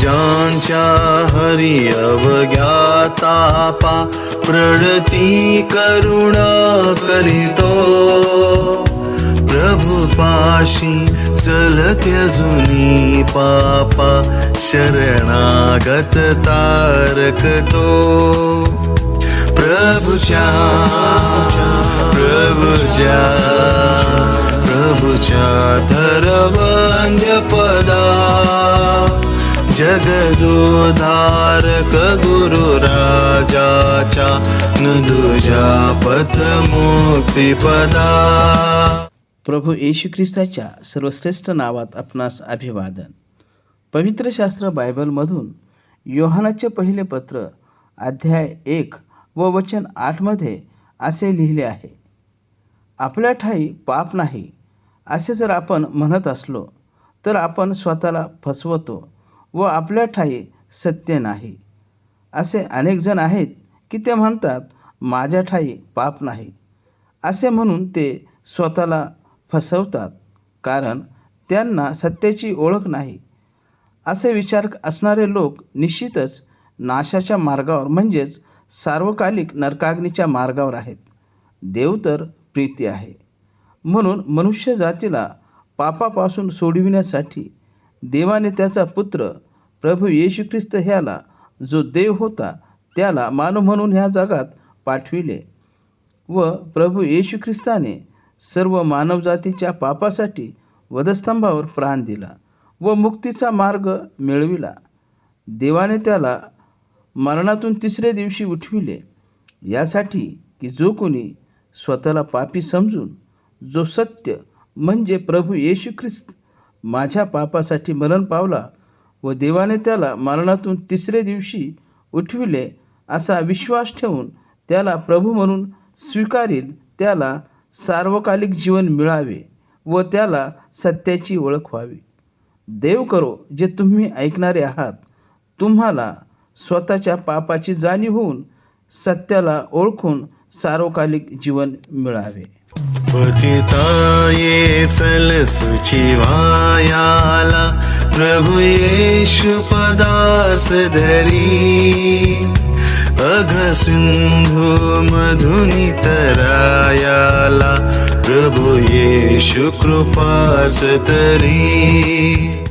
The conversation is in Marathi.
ज्यांच्या हरि अवज्ञातापा प्रणती करुणा करीतो. प्रभु पाशी चलत्य जुनी पापा शरणागत तारकतो प्रभुच्या प्रभुच्या प्रभुच्या धरवंद्य पदा. जगदोधारक गुरु राजाच्या नदुजा पथ मुक्तिपदा प्रभू येशू ख्रिस्ताच्या सर्वश्रेष्ठ नावात आपणास अभिवादन. पवित्र शास्त्र बायबलमधून योहानाचे पहिले पत्र अध्याय एक व वचन आठमध्ये असे लिहिले आहे. आपल्या ठाई पाप नाही असे जर आपण म्हणत असलो तर आपण स्वतःला फसवतो व आपल्या ठाई सत्य नाही. असे अनेक जण आहेत की ते म्हणतात माझ्या ठाई पाप नाही. असे म्हणून ते स्वतःला फसवतात कारण त्यांना सत्याची ओळख नाही. असे विचार असणारे लोक निश्चितच नाशाच्या मार्गावर म्हणजेच सार्वकालिक नरकाग्नीच्या मार्गावर आहेत. देव तर प्रीती आहे. म्हणून मनुष्य जातीला पापापासून सोडविण्यासाठी देवाने त्याचा पुत्र प्रभू येशू ख्रिस्त ह्याला जो देव होता त्याला मानव म्हणून ह्या जगात पाठविले व प्रभू येशू ख्रिस्ताने सर्व मानवजातीच्या पापासाठी वधस्तंभावर प्राण दिला व मुक्तीचा मार्ग मिळविला. देवाने त्याला मरणातून तिसऱ्या दिवशी उठविले. यासाठी की जो कोणी स्वतःला पापी समजून जो सत्य म्हणजे प्रभू येशू ख्रिस्त माझ्या पापासाठी मरण पावला व देवाने त्याला मरणातून तिसरे दिवशी उठविले असा विश्वास ठेवून त्याला प्रभू म्हणून स्वीकारील त्याला सार्वकालिक जीवन मिळावे व त्याला सत्याची ओळख व्हावी. देव करो जे तुम्ही ऐकणारे आहात. तुम्हाला स्वतःच्या पापाची जाणीव होऊन सत्याला ओळखून सार्वकालिक जीवन मिळावे. पतिताये चल सुचिवायाला प्रभु येशु पदास धरी. अघ सिंधु मधुनी तरायाला. प्रभु येशु कृपास तरी